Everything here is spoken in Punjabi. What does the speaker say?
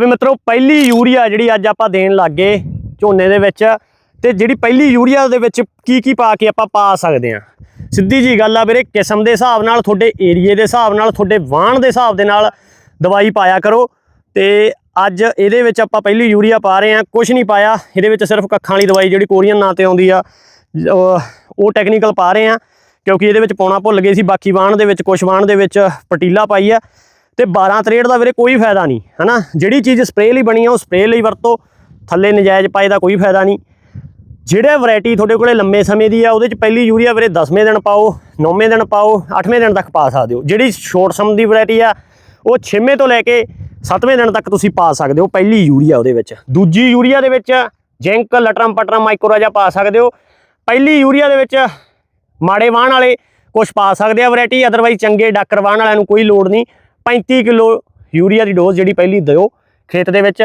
ਵੀ ਮਿੱਤਰੋ, ਪਹਿਲੀ ਯੂਰੀਆ ਜਿਹੜੀ ਅੱਜ ਆਪਾਂ ਦੇਣ ਲੱਗੇ ਝੋਨੇ ਦੇ ਵਿੱਚ, ਤੇ ਜਿਹੜੀ ਪਹਿਲੀ ਯੂਰੀਆ ਦੇ ਵਿੱਚ ਕੀ ਕੀ ਪਾ ਕੇ ਆਪਾਂ ਪਾ ਸਕਦੇ ਆ ਸਿੱਧੀ ਜੀ ਗੱਲ ਆ ਵੀਰੇ, ਕਿਸਮ ਦੇ ਹਿਸਾਬ ਨਾਲ, ਤੁਹਾਡੇ ਏਰੀਏ ਦੇ ਹਿਸਾਬ ਨਾਲ, ਤੁਹਾਡੇ ਵਾਹਣ ਦੇ ਹਿਸਾਬ ਦੇ ਨਾਲ ਦਵਾਈ ਪਾਇਆ ਕਰੋ। ਤੇ ਅੱਜ ਇਹਦੇ ਵਿੱਚ ਆਪਾਂ ਪਹਿਲੀ ਯੂਰੀਆ ਪਾ ਰਹੇ ਆ ਕੁਝ ਨਹੀਂ ਪਾਇਆ। ਇਹਦੇ ਵਿੱਚ ਸਿਰਫ ਕੱਖਾਂ ਵਾਲੀ ਦਵਾਈ ਜਿਹੜੀ ਕੋਰੀਅਨ ਨਾਂ ਤੇ ਆਉਂਦੀ ਆ ਉਹ- ਟੈਕਨੀਕਲ ਪਾ ਰਹੇ ਆ ਕਿਉਂਕਿ ਇਹਦੇ ਵਿੱਚ ਪਾਉਣਾ ਭੁੱਲ ਗਏ ਸੀ। ਬਾਕੀ ਵਾਹਣ ਦੇ ਵਿੱਚ ਕੁਝ ਵਾਹਣ ਦੇ ਵਿੱਚ, ਪਟੀਲਾ ਪਾਈ ਆ। ਤੇ 12 ਤਰੇੜ ਦਾ ਵੀਰੇ ਕੋਈ ਫਾਇਦਾ ਨਹੀਂ, ਹਨਾ? ਜਿਹੜੀ ਚੀਜ਼ ਸਪਰੇਅ ਲਈ ਬਣੀ ਆ, ਉਹ ਸਪਰੇਅ ਲਈ ਵਰਤੋ। ਥੱਲੇ ਨਜਾਇਜ਼ ਪਾਏ ਦਾ ਕੋਈ ਫਾਇਦਾ ਨਹੀਂ। ਜਿਹੜੇ ਵੈਰਾਈਟੀ ਤੁਹਾਡੇ ਕੋਲੇ ਲੰਮੇ ਸਮੇਂ ਦੀ ਆ, ਉਹਦੇ ਚ ਪਹਿਲੀ ਯੂਰੀਆ ਵੀਰੇ 10ਵੇਂ ਦਿਨ ਪਾਓ 9ਵੇਂ ਦਿਨ ਪਾਓ 8ਵੇਂ ਦਿਨ ਤੱਕ ਪਾ ਸਕਦੇ ਹੋ। ਜਿਹੜੀ ਸ਼ੋਰਟ ਸਮ ਦੀ ਵੈਰਾਈਟੀ ਆ, ਉਹ 6ਵੇਂ ਤੋਂ ਲੈ ਕੇ 7ਵੇਂ ਦਿਨ ਤੱਕ ਤੁਸੀਂ ਪਾ ਸਕਦੇ ਹੋ ਪਹਿਲੀ ਯੂਰੀਆ ਉਹਦੇ ਵਿੱਚ। ਦੂਜੀ ਯੂਰੀਆ ਦੇ ਵਿੱਚ ਜਿੰਕ, ਲਟਰਮ ਪਟਰਮ ਮਾਈਕੋਰਾਜਾ ਪਾ ਸਕਦੇ ਹੋ। ਪਹਿਲੀ ਯੂਰੀਆ ਦੇ ਵਿੱਚ ਮਾੜੇ ਵਾਹਣ ਵਾਲੇ ਕੁਝ ਪਾ ਸਕਦੇ ਆ ਵੈਰਾਈਟੀ ਅਦਰਵਾਈਜ਼ ਚੰਗੇ ਡਾਕਰ ਵਾਹਣ ਵਾਲਿਆਂ ਨੂੰ ਕੋਈ ਲੋੜ ਨਹੀਂ। 35 ਕਿਲੋ ਯੂਰੀਆ ਦੀ ਡੋਜ਼ ਜਿਹੜੀ ਪਹਿਲੀ ਦਿਓ ਖੇਤ ਦੇ ਵਿੱਚ।